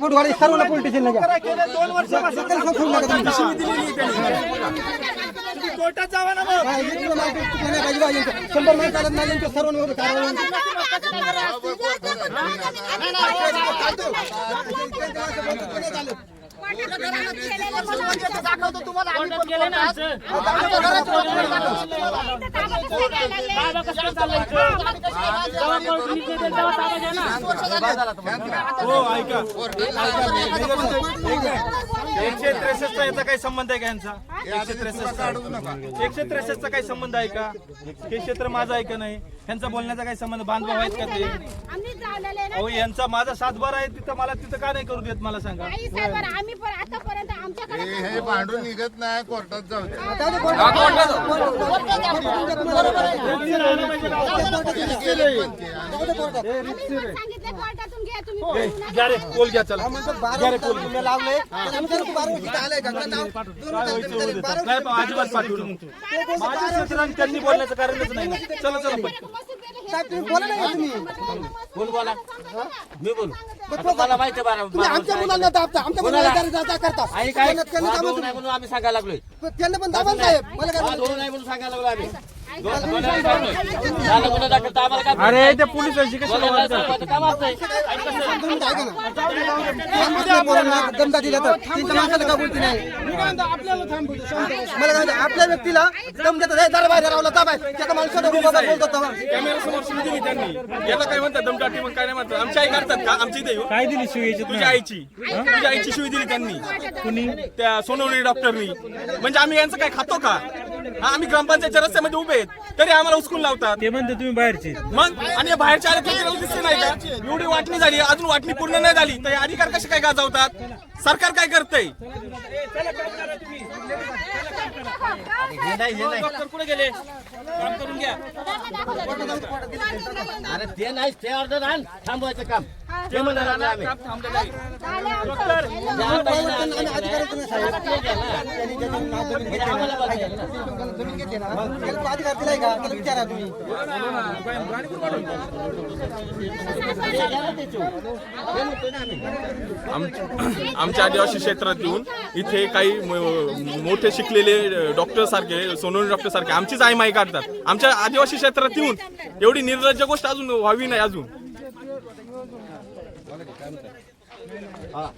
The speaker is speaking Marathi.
बुधवारी सर्व पोलीस स्टेशनला घ्या दोन वर्षापासून दिलेली त्यांनी. तुम्ही कोर्टात जावा ना मग काय, एक किलो माल चुकलं नाही पाहिजे बा यांचं. शंभर माल चालत नाही यांच्या सर्वांवर कारवाई होईल. दाखवतो तुम्हाला आम्ही पण हो ऐका एकशे त्रेसष्टचा याचा काही संबंध आहे का यांचा? एकशे त्रेसष्ट एकशे त्रेसष्टचा काही संबंध आहे का? हे क्षेत्र माझं आहे का नाही? यांचा बोलण्याचा काही संबंध बांधव आहेत का ते? अहो यांचा माझा सातबार आहे तिथं मला तिथं का नाही करू देत मला सांगा. आम्ही आतापर्यंत हे भांडून निघत नाही कोर्टात जाऊ दे. आम्ही पण सांगितलं कोर्टातून पोल घ्या चला. बारा तुम्ही बारा आलंय का? नाव दोन नाही अजिबात माझ्या क्षेत्रात त्यांनी बोलण्याचं कारणच नाही. चला चला पण. साहेब, तुम्ही बोला नाही का तुम्ही. कोण बोला मी बोलू. मला माहिती तुम्ही आमच्या मुलांना दाबता. आमच्या मुलांना करता. आणि काय? म्हणून आम्ही सांगायला लागलोय. त्यांना पण दाबा साहेब मला काय वाद होऊ नये म्हणून सांगायला लागलो आम्ही. अरे त्या पोलिसांशी. आमच्या मुलांना दमदा दिला तर. माणसाला बोलती नाही. मला काय आपल्या व्यक्तीला दम देतात. "ए, जरा बाहेर रावला दाबाय त्याचा माणसाला उभा करून बोलतात तेव्हा. कॅमेरा समोर शिवी दिली त्यांनी. याला काय म्हणतात दमदाटी मग काय नाही म्हणतात. आमची आई करतात का? आमची येऊ. काय दिली शिवी तुझ्या आईची. तुझ्या आईची शिवी दिली त्यांनी. कुणी? त्या सोनवणे डॉक्टरनी. म्हणजे आम्ही यांचं काय खातो का? हा, आम्ही ग्रामपंचायतच्या रस्त्यामध्ये उभे आहेत. तरी आम्हाला उचकून लावतात. ते म्हणते तुम्ही बाहेरचे. मग? आणि या बाहेरच्या आले तरी दिसते नाही का? एवढी वाटणी झाली अजून वाटणी पूर्ण नाही झाली. तर हे अधिकार कसे काय गाजवतात? सरकार काय करतंय? डॉक्टर कुठे गेले काम करून घ्या अरे ते नाही ते आण थांबवायचं काम. ते आम्ही. आम- आमच्या आदिवासी क्षेत्रात येऊन इथे काही म- मोठे शिकलेले डॉक्टर सारखे सोनवणे डॉक्टर सारखे आमचीच आई माई काढतात. आमच्या आदिवासी क्षेत्रात येऊन एवढी निर्लज्ज गोष्ट अजून व्हावी नाही अजून. que canta. Ah.